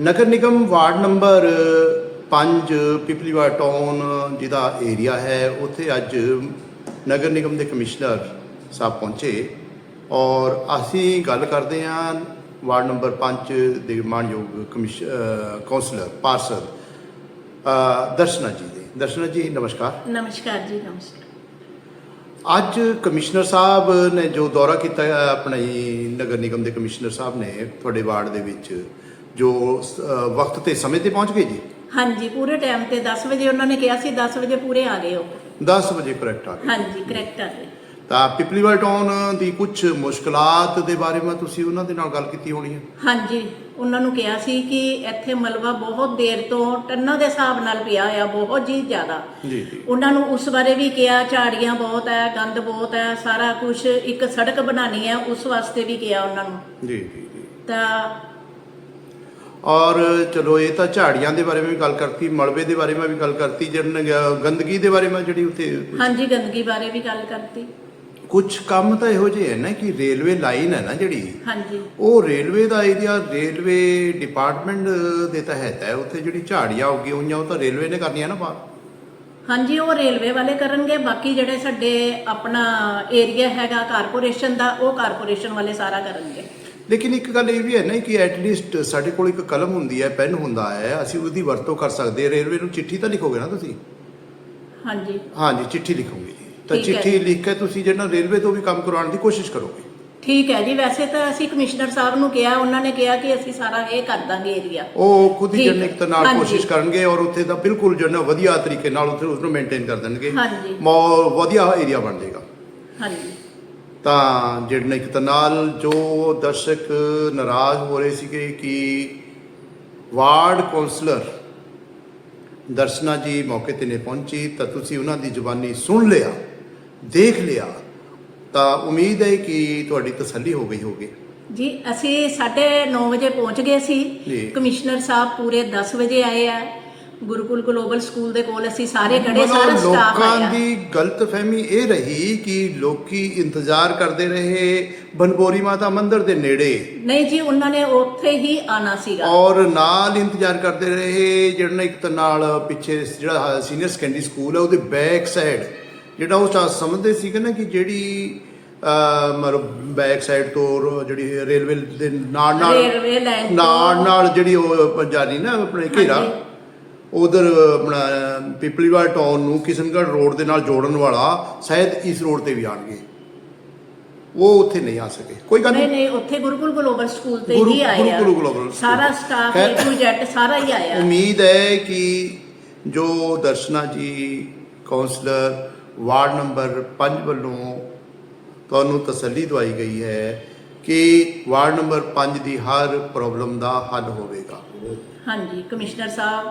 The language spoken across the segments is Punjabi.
ਨਗਰ ਨਿਗਮ ਵਾਰਡ ਨੰਬਰ 5 ਪਿਪਲੀਵਾ ਟਾਊਨ ਜਿਹਦਾ ਏਰੀਆ ਹੈ ਉੱਥੇ ਅੱਜ ਨਗਰ ਨਿਗਮ ਦੇ ਕਮਿਸ਼ਨਰ ਸਾਹਿਬ ਪਹੁੰਚੇ। ਔਰ ਅਸੀਂ ਗੱਲ ਕਰਦੇ ਹਾਂ ਵਾਰਡ ਨੰਬਰ 5 ਦੇ ਮਾਨਯੋਗ ਕਮਿਸ਼ ਪਾਰਸਲ ਅਹ ਦਰਸ਼ਨਾ ਜੀ ਦੇ। ਦਰਸ਼ਨਾ ਜੀ ਨਮਸਕਾਰ। ਨਮਸਕਾਰ ਜੀ ਨਮਸਕਾਰ। ਅੱਜ ਕਮਿਸ਼ਨਰ ਸਾਹਿਬ ਨੇ ਜੋ ਦੌਰਾ ਕੀਤਾ ਆਪਣੇ ਨਗਰ ਨਿਗਮ ਦੇ ਕਮਿਸ਼ਨਰ ਸਾਹਿਬ ਨੇ ਤੁਹਾਡੇ ਵਾਰਡ ਦੇ ਵਿੱਚ ਜੋ ਵਕਤ ਤੇ ਸਮੇਂ ਤੇ ਪਹੁੰਚ ਗਏ ਜੀ? ਹਾਂਜੀ ਪੂਰੇ ਟਾਈਮ ਤੇ 10 ਵਜੇ ਉਹਨਾਂ ਨੇ ਕਿਹਾ ਸੀ 10 ਵਜੇ ਪੂਰੇ ਆ ਗਏ ਉਹ। 10 ਵਜੇ ਕਰੈਕਟ ਆ ਗਏ। ਹਾਂਜੀ ਕਰੈਕਟ ਆ ਗਏ। ਤਾਂ ਪਿਪਲੀਵਾਲ ਟਾਊਨ ਦੀ ਕੁਝ ਮੁਸ਼ਕਲਾਤ ਦੇ ਬਾਰੇ ਮੈਂ ਤੁਸੀਂ ਉਹਨਾਂ ਦੇ ਨਾਲ ਗੱਲ ਕੀਤੀ ਹੋਣੀ ਹੈ? ਹਾਂਜੀ ਉਹਨਾਂ ਨੂੰ ਕਿਹਾ ਸੀ ਕਿ ਇੱਥੇ ਮਲਬਾ ਬਹੁਤ ਦੇਰ ਤੋਂ ਟੰਨਾਂ ਦੇ ਹਿਸਾਬ ਨਾਲ ਪਿਆ ਆ ਬਹੁਤ ਜੀ ਜ਼ਿਆਦਾ। ਜੀ ਜੀ। ਉਹਨਾਂ ਨੂੰ ਉਸ ਬਾਰੇ ਵੀ ਕਿਹਾ ਝਾੜੀਆਂ ਬਹੁਤ ਹੈ ਗੰਦ ਬਹੁਤ ਹੈ ਸਾਰਾ ਕੁਝ ਇੱਕ ਸੜਕ ਬਣਾਣੀ ਹੈ ਉਸ ਵਾਸਤੇ ਵੀ ਕਿਹਾ ਉਹਨਾਂ ਨੂੰ। ਜੀ ਜੀ ਜੀ। ਤਾਂ ਔਰ ਚਲੋ ਇਹ ਤਾਂ ਝਾੜੀਆਂ ਦੇ ਬਾਰੇ ਮੈਂ ਵੀ ਗੱਲ ਕਰਤੀ ਮਲਬੇ ਦੇ ਬਾਰੇ ਮੈਂ ਵੀ ਗੱਲ ਕਰਤੀ ਜਨ ਗੰਦਗੀ ਦੇ ਬਾਰੇ ਮੈਂ ਜਿਹੜੀ ਉੱਥੇ ਹਾਂਜੀ ਗੰਦਗੀ ਬਾਰੇ ਵੀ ਗੱਲ ਕਰਤੀ। ਕੁਝ ਕੰਮ ਤਾਂ ਇਹੋ ਜਿਹੇ ਹੈ ਨਾ ਕਿ ਰੇਲਵੇ ਲਾਈਨ ਹੈ ਨਾ ਜਿਹੜੀ ਹਾਂਜੀ। ਉਹ ਰੇਲਵੇ ਦਾ ਏਰੀਆ ਰੇਲਵੇ ਡਿਪਾਰਟਮੈਂਟ ਦੇ ਤਹਿਤ ਹੈ ਉੱਥੇ ਜਿਹੜੀ ਝਾੜੀਆਂ ਉੱਗੀਆਂ ਹੋਈਆਂ ਉਹ ਤਾਂ ਰੇਲਵੇ ਨੇ ਕਰਨੀਆਂ ਨਾ ਬਾਹਰ। ਹਾਂਜੀ ਉਹ ਰੇਲਵੇ ਵਾਲੇ ਕਰਨਗੇ ਬਾਕੀ ਜਿਹੜੇ ਸਾਡੇ ਆਪਣਾ ਏਰੀਆ ਹੈਗਾ ਕਾਰਪੋਰੇਸ਼ਨ ਦਾ ਉਹ ਕਾਰਪੋਰੇਸ਼ਨ ਵਾਲੇ ਸਾਰਾ ਕਰਨਗੇ। ਲੇਕਿਨ ਇੱਕ ਗੱਲ ਇਹ ਵੀ ਹੈ ਨਾ ਕਿ ਐਟ ਲੀਸਟ ਸਾਡੇ ਕੋਲ ਇੱਕ ਕਲਮ ਹੁੰਦੀ ਹੈ ਪੈਨ ਹੁੰਦਾ ਹੈ ਅਸੀਂ ਉਹਦੀ ਵਰਤੋਂ ਕਰ ਸਕਦੇ ਹਾਂ। ਰੇਲਵੇ ਨੂੰ ਚਿੱਠੀ ਤਾਂ ਲਿਖੋਗੇ ਨਾ ਤੁਸੀਂ? ਹਾਂਜੀ। ਹਾਂਜੀ ਚਿੱਠੀ ਲਿਖੋਗੇ ਜੀ। ਤਾਂ ਠੀਕ ਹੈ ਚਿੱਠੀ। ਲਿਖ ਕੇ ਤੁਸੀਂ ਜਿਹੜਾ ਰੇਲਵੇ ਤੋਂ ਵੀ ਕੰਮ ਕਰਵਾਉਣ ਦੀ ਕੋਸ਼ਿਸ਼ ਕਰੋਗੇ। ਠੀਕ ਹੈ ਜੀ ਵੈਸੇ ਤਾਂ ਅਸੀਂ ਕਮਿਸ਼ਨਰ ਸਾਹਿਬ ਨੂੰ ਕਿਹਾ ਉਹਨਾਂ ਨੇ ਕਿਹਾ ਕਿ ਅਸੀਂ ਸਾਰਾ ਇਹ ਕਰ ਦਾਂਗੇ ਏਰੀਆ ਉਹ ਖੁਦ ਹੀ ਠੀਕ ਜਨ ਹੈ। ਇੱਕ ਤਾਂ ਨਾਲ ਹਾਂਜੀ। ਕੋਸ਼ਿਸ਼ ਕਰਨਗੇ ਔਰ ਉੱਥੇ ਦਾ ਬਿਲਕੁਲ ਜਿਹੜਾ ਵਧੀਆ ਤਰੀਕੇ ਨਾਲ ਉੱਥੇ ਉਸ ਨੂੰ ਮੇਨਟੇਨ ਕਰ ਦੇਣਗੇ। ਹਾਂਜੀ। ਮੌ- ਵਧੀਆ ਏਰੀਆ ਬਣ ਜਾਏਗਾ। ਹਾਂਜੀ। ਤਾਂ ਜਿਹੜੇ ਇੱਕ ਤਾਂ ਨਾਲ ਜੋ ਦਰਸ਼ਕ ਨਾਰਾਜ਼ ਹੋ ਰਹੇ ਸੀਗੇ ਕਿ ਵਾਰਡ ਕਾਉਂਸਲਰ ਦਰਸ਼ਨਾ ਜੀ ਮੌਕੇ ਤੇ ਨੇ ਪਹੁੰਚੀ ਤਾਂ ਤੁਸੀਂ ਉਹਨਾਂ ਦੀ ਜ਼ੁਬਾਨੀ ਸੁਣ ਲਿਆ ਦੇਖ ਲਿਆ ਤਾਂ ਉਮੀਦ ਹੈ ਕਿ ਤੁਹਾਡੀ ਤਸੱਲੀ ਹੋ ਗਈ ਹੋਗੀ ਜੀ ਅਸੀਂ 9:30 ਵਜੇ ਪਹੁੰਚ ਗਏ ਸੀ। ਕਮਿਸ਼ਨਰ ਸਾਹਿਬ ਪੂਰੇ 10 ਵਜੇ ਆਏ ਆ। ਗੁਰੂਕੁਲ ਗਲੋਬਲ ਸਕੂਲ ਦੇ ਕੋਲ ਅਸੀਂ ਸਾਰੇ ਖੜੇ ਸਾਰਾ ਸਟਾਫ ਲੋਕਾਂ ਆਇਆ ਦੀ ਗਲਤਫਹਿਮੀ ਇਹ ਰਹੀ ਕਿ ਲੋਕੀ ਇੰਤਜ਼ਾਰ ਕਰਦੇ ਰਹੇ ਬਨਬੋਰੀ ਮਾਤਾ ਮੰਦਿਰ ਦੇ ਨੇੜੇ। ਨਹੀਂ ਜੀ ਉਹਨਾਂ ਨੇ ਉੱਥੇ ਹੀ ਆਣਾ ਸੀਗਾ। ਔਰ ਨਾਲ ਇੰਤਜ਼ਾਰ ਕਰਦੇ ਰਹੇ ਜਿਹੜਾ ਇੱਕ ਤਾਂ ਨਾਲ ਪਿੱਛੇ ਜਿਹੜਾ ਸੀਨੀਅਰ ਸੈਕੰਡਰੀ ਸਕੂਲ ਹੈ ਉਹਦੇ ਬੈਕ ਸਾਈਡ ਜਿਹੜਾ ਉਹ ਸਮਝਦੇ ਸੀਗੇ ਨਾ ਕਿ ਜਿਹੜੀ ਮਤਲਬ ਬੈਕ ਸਾਈਡ ਤੋਂ ਜਿਹੜੀ ਰੇਲਵੇ ਦੇ ਨਾਲ ਨਾਲ ਰੇਲਵੇ ਲਾਈਨ ਤੋਂ- ਨਾਲ ਨਾਲ ਜਿਹੜੀ ਉਹ ਜਾਰੀ ਨਾ ਆਪਣੇ ਘੇਰਾ। ਉਧਰ ਆਪਣਾ ਪਿਪਲੀਵਾਲ ਟਾਊਨ ਨੂੰ ਕਿਸ਼ਨਗੜ੍ਹ ਰੋਡ ਦੇ ਨਾਲ ਜੋੜਨ ਵਾਲਾ ਸ਼ਾਇਦ ਇਸ ਰੋਡ ਤੇ ਵੀ ਆਣਗੇ। ਉਹ ਉੱਥੇ ਨਹੀਂ ਆ ਸਕੇ। ਕੋਈ ਗੱਲ ਨਹੀਂ ਨਹੀਂ। ਉੱਥੇ ਗੁਰੂਕੁਲ ਗਲੋਬਲ ਸਕੂਲ ਤੇ ਹੀ ਆਏ ਆ। ਗੁਰੂਕੁਲ ਗਲੋਬਲ ਸਾਰਾ। ਸਟਾਫ ਏ ਟੂ ਜ਼ੈਡ ਸਾਰਾ ਹੀ ਆਇਆ। ਉਮੀਦ ਹੈ ਕਿ ਜੋ ਦਰਸ਼ਨਾ ਜੀ ਕਾਉਂਸਲਰ ਵਾਰਡ ਨੰਬਰ 5 ਵੱਲੋਂ ਤੁਹਾਨੂੰ ਤਸੱਲੀ ਦਵਾਈ ਗਈ ਹੈ ਕਿ ਵਾਰਡ ਨੰਬਰ 5 ਦੀ ਹਰ ਪ੍ਰੋਬਲਮ ਦਾ ਹੱਲ ਹੋਵੇਗਾ। ਹਾਂਜੀ ਕਮਿਸ਼ਨਰ ਸਾਹਿਬ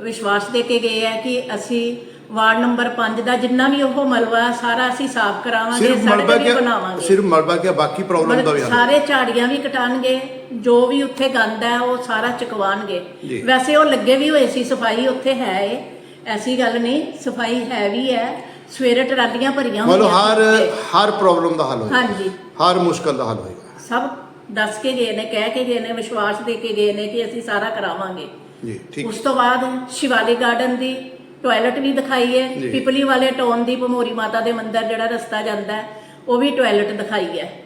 ਵਿਸ਼ਵਾਸ ਦੇ ਕੇ ਗਏ ਆ ਕਿ ਅਸੀਂ ਵਾਰਡ ਨੰਬਰ 5 ਦਾ ਜਿੰਨਾ ਵੀ ਉਹ ਮਲਬਾ ਹੈ, ਸਾਰਾ ਅਸੀਂ ਸਾਫ਼ ਕਰਾਵਾਂਗੇ ਸਿਰਫ ਮਲਬਾ ਸੜਕ ਵੀ ਬਣਾਵਾਂਗੇ। ਸਿਰਫ ਮਲਬਾ ਕਿਆ ਬਾਕੀ ਪ੍ਰੋਬਲਮ ਦਾ ਵੀ ਹੱਲ? ਸਾਰੇ ਝਾੜੀਆਂ ਵੀ ਕਟਾਣਗੇ ਜੋ ਵੀ ਉੱਥੇ ਗੰਦ ਹੈ ਉਹ ਸਾਰਾ ਚੁਕਵਾਣਗੇ। ਜੀ। ਵੈਸੇ ਉਹ ਲੱਗੇ ਵੀ ਹੋਏ ਸੀ ਸਫ਼ਾਈ ਉੱਥੇ ਹੈ ਏ। ਐਸੀ ਗੱਲ ਨਹੀਂ ਸਫ਼ਾਈ ਹੈ ਵੀ ਹੈ। ਸਵੇਰੇ ਟਰਾਲੀਆਂ ਭਰੀਆਂ ਮਤਲਬ ਹਰ ਉੱਥੇ। ਹਰ ਪ੍ਰੋਬਲਮ ਦਾ ਹੱਲ ਹੋਏਗਾ। ਹਾਂਜੀ। ਹਰ ਮੁਸ਼ਕਲ ਦਾ ਹੱਲ ਹੋਏਗਾ। ਸਭ ਦੱਸ ਕੇ ਗਏ ਨੇ ਕਹਿ ਕੇ ਗਏ ਨੇ ਵਿਸ਼ਵਾਸ ਦੇ ਕੇ ਗਏ ਨੇ ਕਿ ਅਸੀਂ ਸਾਰਾ ਕਰਾਵਾਂਗੇ। ਜੀ ਠੀਕ। ਉਸ ਤੋਂ ਬਾਅਦ ਸ਼ਿਵਾਲਿਕ ਗਾਰਡਨ ਦੀ ਟਾਇਲਟ ਵੀ ਦਿਖਾਈ ਹੈ। ਜੀ। ਪਿਪਲੀ ਵਾਲੇ ਟਾਊਨ ਦੀ ਭਮੋਰੀ ਮਾਤਾ ਦੇ ਮੰਦਿਰ ਜਿਹੜਾ ਰਸਤਾ ਜਾਂਦਾ ਹੈ ਉਹ ਵੀ ਟਾਇਲਟ ਦਿਖਾਈ ਹੈ।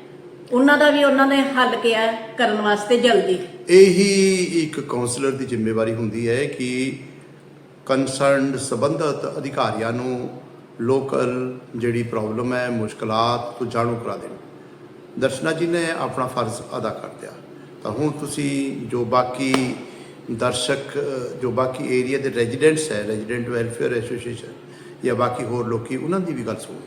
ਉਹਨਾਂ ਦਾ ਵੀ ਉਹਨਾਂ ਨੇ ਹੱਲ ਕਿਹਾ ਕਰਨ ਵਾਸਤੇ ਜਲਦੀ। ਇਹੀ ਇੱਕ ਕਾਉਂਸਲਰ ਦੀ ਜ਼ਿੰਮੇਵਾਰੀ ਹੁੰਦੀ ਹੈ ਕਿ ਕੰਸਰਨਡ ਸੰਬੰਧਤ ਅਧਿਕਾਰੀਆਂ ਨੂੰ ਲੋਕਲ ਜਿਹੜੀ ਪ੍ਰੋਬਲਮ ਹੈ ਮੁਸ਼ਕਲਾਂ ਤੋਂ ਜਾਣੂ ਕਰਾ ਦੇਣ। ਦਰਸ਼ਨਾ ਜੀ ਨੇ ਆਪਣਾ ਫਰਜ਼ ਅਦਾ ਕਰ ਦਿਆ ਤਾਂ ਹੁਣ ਤੁਸੀਂ ਜੋ ਬਾਕੀ ਦਰਸ਼ਕ ਜੋ ਬਾਕੀ ਏਰੀਆ ਦੇ ਰੈਜ਼ੀਡੈਂਟਸ ਹੈ ਰੈਜ਼ੀਡੈਂਟ ਵੈਲਫੇਅਰ ਐਸੋਸੀਏਸ਼ਨ ਜਾਂ ਬਾਕੀ ਹੋਰ ਲੋਕੀ, ਉਹਨਾਂ ਦੀ ਵੀ ਗੱਲ ਸੁਣੋ।